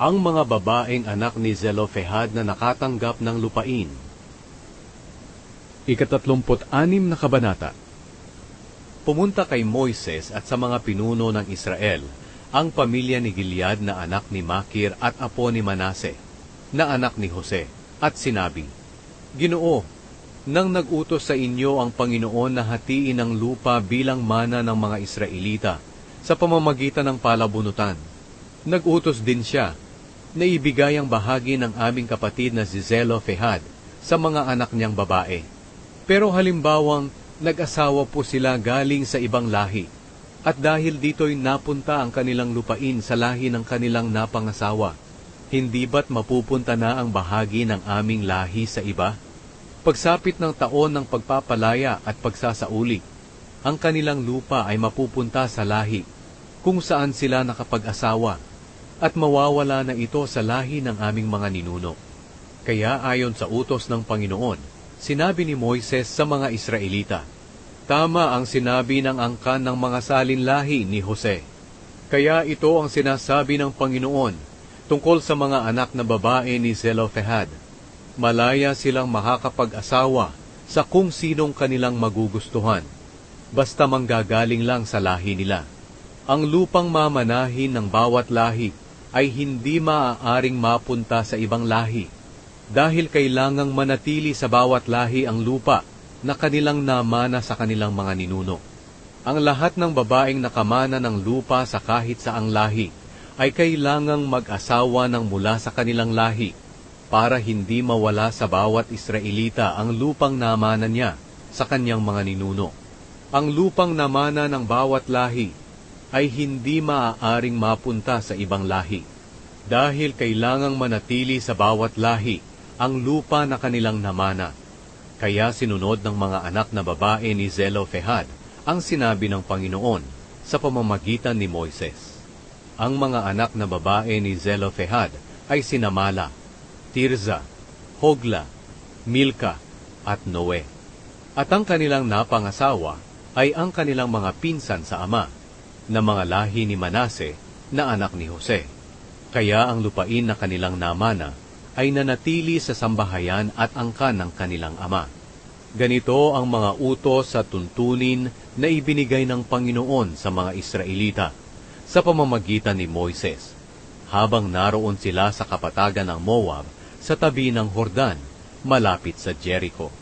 ang mga babaeng anak ni Zelofehad na nakatanggap ng lupain. Ikatatlumput-anim na kabanata Pumunta kay Moises at sa mga pinuno ng Israel ang pamilya ni Gilead na anak ni Makir at apo ni Manase, na anak ni Jose, at sinabi, Ginoo, nang nagutos sa inyo ang Panginoon na hatiin ang lupa bilang mana ng mga Israelita sa pamamagitan ng palabunutan, nagutos din siya na ibigay ang bahagi ng aming kapatid na si Zelofehad sa mga anak niyang babae. Pero halimbawang nag-asawa po sila galing sa ibang lahi, at dahil dito'y napunta ang kanilang lupain sa lahi ng kanilang napangasawa, hindi ba't mapupunta na ang bahagi ng aming lahi sa iba? Pagsapit ng taon ng pagpapalaya at pagsasauli, ang kanilang lupa ay mapupunta sa lahi kung saan sila nakapag-asawa at mawawala na ito sa lahi ng aming mga ninuno. Kaya ayon sa utos ng Panginoon, sinabi ni Moises sa mga Israelita, Tama ang sinabi ng angkan ng mga salinlahi ni Jose. Kaya ito ang sinasabi ng Panginoon tungkol sa mga anak na babae ni Zelofehad. Malaya silang makakapag-asawa sa kung sinong kanilang magugustuhan, basta manggagaling lang sa lahi nila. Ang lupang mamanahin ng bawat lahi ay hindi maaaring mapunta sa ibang lahi dahil kailangang manatili sa bawat lahi ang lupa na kanilang namana sa kanilang mga ninuno. Ang lahat ng babaeng nakamana ng lupa sa kahit saang lahi ay kailangang mag-asawa ng mula sa kanilang lahi para hindi mawala sa bawat Israelita ang lupang namana niya sa kanyang mga ninuno. Ang lupang namana ng bawat lahi ay hindi maaaring mapunta sa ibang lahi dahil kailangang manatili sa bawat lahi ang lupa na kanilang namana. Kaya sinunod ng mga anak na babae ni Zelofehad ang sinabi ng Panginoon sa pamamagitan ni Moises. Ang mga anak na babae ni Zelofehad ay sinamala, Tirza, Hogla, Milka, at Noe. At ang kanilang napangasawa ay ang kanilang mga pinsan sa ama, na mga lahi ni Manase na anak ni Jose. Kaya ang lupain na kanilang namana ay nanatili sa sambahayan at angkan ng kanilang ama. Ganito ang mga utos sa tuntunin na ibinigay ng Panginoon sa mga Israelita sa pamamagitan ni Moises, habang naroon sila sa kapatagan ng Moab sa tabi ng Hordan, malapit sa Jericho.